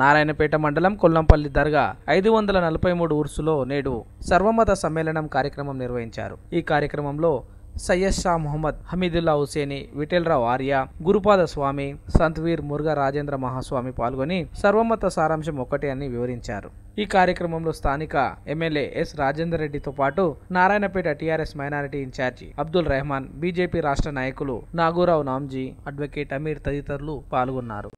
నారాయణపేట మండలం కొల్లంపల్లి దర్గా ఐదు వందల నలభై మూడు ఉర్సులో నేడు సర్వమత సమ్మేళనం కార్యక్రమం నిర్వహించారు. ఈ కార్యక్రమంలో సయ్యద్ షా మొహమ్మద్ హమీదుల్లా హుసేని విఠలరావు ఆర్య గురుపాద స్వామి సంత్వీర్ మురుగ రాజేంద్ర మహాస్వామి పాల్గొని సర్వమత సారాంశం ఒకటే అని వివరించారు. ఈ కార్యక్రమంలో స్థానిక ఎమ్మెల్యే ఎస్ రాజేందర్ రెడ్డితో పాటు Narayanpet TRS minority incharge Abdul Rehman BJP రాష్ట్ర నాయకులు నాగూరావు నామ్జీ అడ్వకేట్ అమీర్ తదితరులు పాల్గొన్నారు.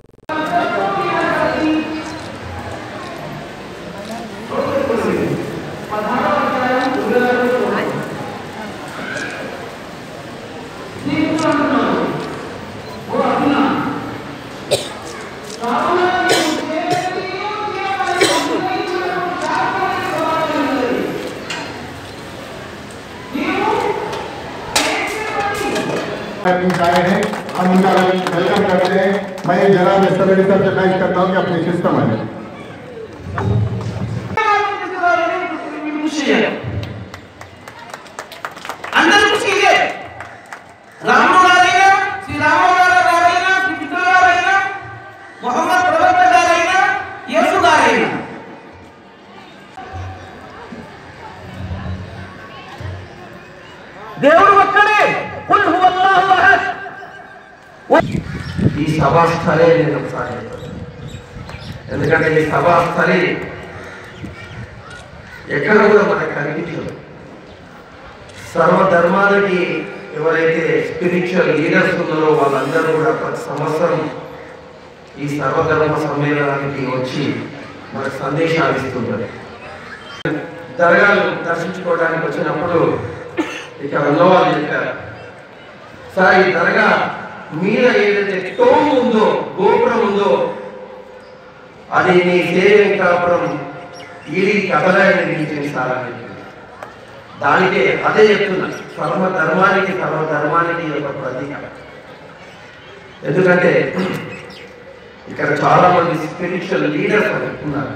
आए हैं हम उनका वेलकम करते हैं मैं जनाब मिस्टर रेड्डी साहब से मैं करता हूँ कि अपनी सिस्टम है అందరూ కృషియే రాముడు గారైనా శ్రీరాముడు గారు గారైనా శ్రీ కృష్ణ గారైనా మొహమ్మద్ ప్రవక్త గారైనా యేసు గారైనా దేవుడు ఒక్కడే ఈ సభాస్థలే నేను ఒకసారి ఎందుకంటే ఈ సభాస్థలి ఎక్కడ కూడా మనకు కనిపించదు. సర్వధర్మాలకి ఎవరైతే స్పిరిచువల్ లీడర్స్ ఉన్నారో వాళ్ళందరూ కూడా ప్రతి సంవత్సరం ఈ సర్వధర్మ సమ్మేళనానికి వచ్చి మనకు సందేశాలు ఇస్తుంటారు. దర్గాలు దర్శించుకోవడానికి వచ్చినప్పుడు ఇక్కడ ఉన్నవాళ్ళు చెప్పారు సార్ ఈ దర్గా మీద ఏదైతే టోమ్ ఉందో గోపురం ఉందో అది నీ సేవింకాపురం ఇది కథలాయని నిలిచిన సార్ దానికే అదే చెప్తున్నా సర్వ ధర్మానికి సర్వ ధర్మానికి యొక్క ఒక ప్రతీక. ఎందుకంటే ఇక్కడ చాలా మంది స్పిరిచువల్ లీడర్స్ ఉన్నారు